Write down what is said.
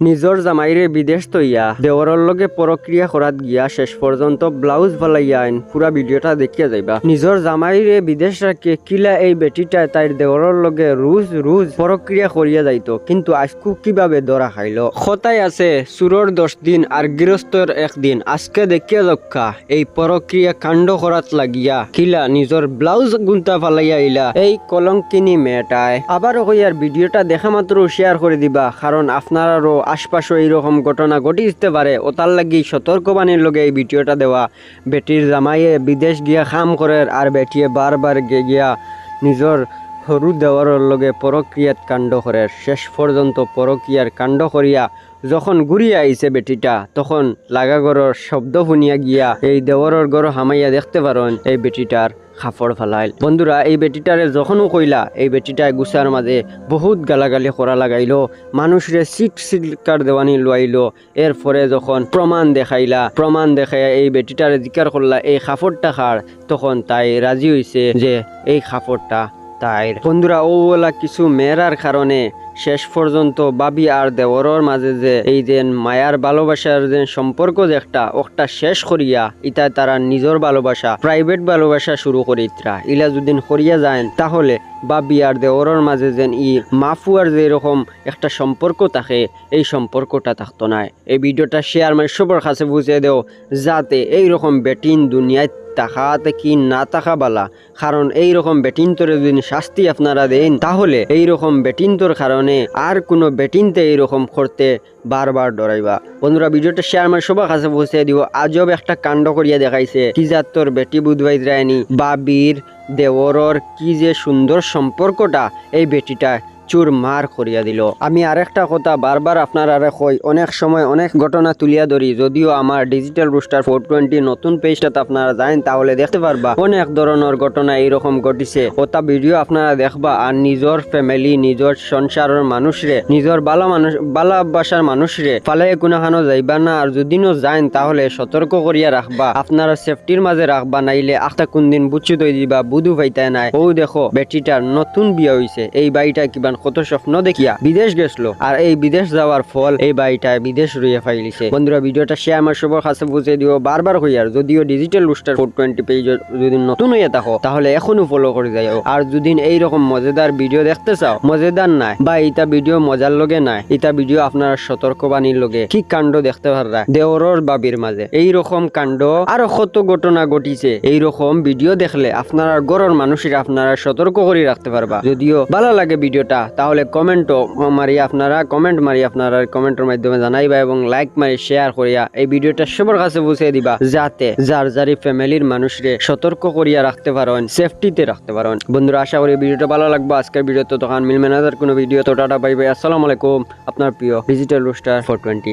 নিজর জামাইরে বিদেশ তৈয়া দেওয়ার লগে প্রক্রিয়া করাত গিয়া শেষ পর্যন্ত ব্লাউজ ফলাইয়া আইন। পুরা ভিডিওটা দেখিয়া যাইবা। নিজর জামাইরে বিদেশ রাখে কিলা এই বেটিটা তাইর দেওয়ার লগে রুজ রুজ প্রক্রিয়া করিয়া যাইতো। কিন্তু আজকু কীভাবে ধরা খাইলো। খতাই আছে সুরর দশ দিন আর গৃহস্থর একদিন আজকে দেখিয়া যক্ষা এই প্রক্রিয়া কাণ্ড করাত লাগিয়া। কিলা নিজর ব্লাউজ গুন্তা ফালাইয়া আইলা এই কলঙ্কিনী মেয়েটায় আবারও কইয়ার ভিডিওটা দেখা মাত্র শেয়ার করে দিবা কারণ আপনারও আশপাশও এইরকম ঘটনা ঘটিতে পারে ওতার লাগি সতর্কবাণীর লগে এই ভিডিওটা দেওয়া। বেটির জামাইয়ে বিদেশ গিয়া খাম করে আর বেটিয়ে বারবার গিয়া নিজর সরু দেওয়ার লগে পরক্রিয়াত কাণ্ড করে। শেষ পর্যন্ত পরক্রিয়ার কাণ্ড করিয়া যখন ঘুরিয়া আইছে বেটিটা, তখন লাগা শব্দ শুনিয়া গিয়া এই দেওয়ারের গড় হামাইয়া দেখতে পারেন এই বেটিটার। খাফড় ফালাইল। বন্ধুরা, এই বেটিটারে যখনও কইলা, এই বেটিটায় গুছার মাঝে বহুত গালাগালি করা লাগাইলো মানুষরে সিট সিটকার দেওয়ানি লুয়াইলো এরপরে যখন প্রমাণ দেখাইলা প্রমাণ দেখাইয়া এই বেটিটারে জিকার করলা এই খাফড়টা খার তখন তাই রাজি হইছে যে এই খাফড়টা তাইর বন্ধুরা ওলা কিছু মেয়েরার কারণে শেষ পর্যন্ত বাবি আর দেওয়ার মাঝে যে এই যে মায়ার ভালোবাসার যে সম্পর্ক যে একটা, ওটা শেষ করিয়া ইতায় তারা নিজের ভালোবাসা প্রাইভেট ভালোবাসা শুরু করিত্রা। ইলা যদি করিয়া যায় তাহলে বাবি আর দেওয়ার মাঝে যেন ই মাফুয়ার যে এরকম একটা সম্পর্ক থাকে, এই সম্পর্কটা থাকতো না। এই ভিডিওটা শেয়ার মানে সবার কাছে বুঝিয়ে দেও, যাতে এইরকম বেটিন দুনিয়ায় তাকাতে কি না তাকা বালা। কারণ এই রকম বেটিন তোরে যদি শাস্তি আপনারা দেন, তাহলে এই রকম বেটিন তোর কারণে আর কোনো বেটিনতে এইরকম করতে বারবার ডরাইবা। বন্ধুরা, ভিডিওটা শেয়ার মানে সবার কাছে পৌঁছে দিব আজব একটা কাণ্ড করিয়া দেখাইছে, কি যার তোর বেটি বুধবাই রায়নি বা বীর দেওরর কি যে সুন্দর সম্পর্কটা এই বেটিটা চুর মার করিয়া দিল। আমি আরেকটা কথা বারবার আপনার কই, অনেক সময় অনেক ঘটনা তুলিয়া ধরি, যদিও আমার ডিজিটাল রুস্টার ফোর টোয়েন্টি নতুন পেজটাতে আপনারা যান তাহলে দেখতে পারবা। অনেক ধরনের ঘটনা এইরকম ঘটিছে। ওটা ভিডিও আপনারা দেখবা, আর নিজের ফ্যামিলি নিজের সংসারের মানুষরে, নিজের বালা মানুষ বালা বাসার মানুষরে, ফালে কোনোখানো যাইবা না, আর যদিও যান তাহলে সতর্ক করিয়া রাখবা। আপনারা সেফটির মাঝে রাখবা, নাইলে আখটা কোনদিন বুচ্ছি তৈ দিবা বুধু পাইতাই নাই। ও দেখো, বেটিটার নতুন বিয়ে হইছে, এই বাড়িটা কিবা কত স্বপ্ন দেখিয়া বিদেশ গেছলো। আর এই বিদেশ যাওয়ার ফল এই বাড়িটায় বিদেশ রইয়া ফাইলিছে। বন্ধুরা, ভিডিওটা শেয়ার আমার সবার কাছে বুঝে দিও। বারবার হইয়ার যদিও digital rooster four twenty page যদি নতুন হইয়া থাকো, তাহলে এখনও ফলো করে যাও আর যদি এইরকম মজাদার ভিডিও দেখতে চাও, মজাদার নাই, বা ইটা ভিডিও মজার লগে নাই, ইটা ভিডিও আপনার সতর্কবাণীর লগে কি কাণ্ড দেখতে পাররা? দেওরর বাবির মাঝে। এই রকম কাণ্ড আরও কত ঘটনা ঘটিছে এই রকম ভিডিও দেখলে আপনার গড়ের মানুষের আপনারা সতর্ক করে রাখতে পারবা। যদিও ভালো লাগে ভিডিওটা তাহলে কমেন্টও মারি আপনারা, কমেন্ট মারি আপনারা, কমেন্টের মাধ্যমে জানাইবা এবং লাইক মারি শেয়ার করিয়া এই ভিডিওটা সবার কাছে বুঝিয়ে দিবা, যাতে যার যারি ফ্যামিলির মানুষরে সতর্ক করিয়া রাখতে পারেন সেফটিতে রাখতে পারেন। বন্ধুরা, আশা করি ভিডিওটা ভালো লাগবে। আজকের ভিডিও তো তখন মিলবে না কোনো ভিডিও তো। টাটা পাইবে আসসালামু আলাইকুম, আপনার প্রিয় ডিজিটাল রুস্টার ফোর টোয়েন্টি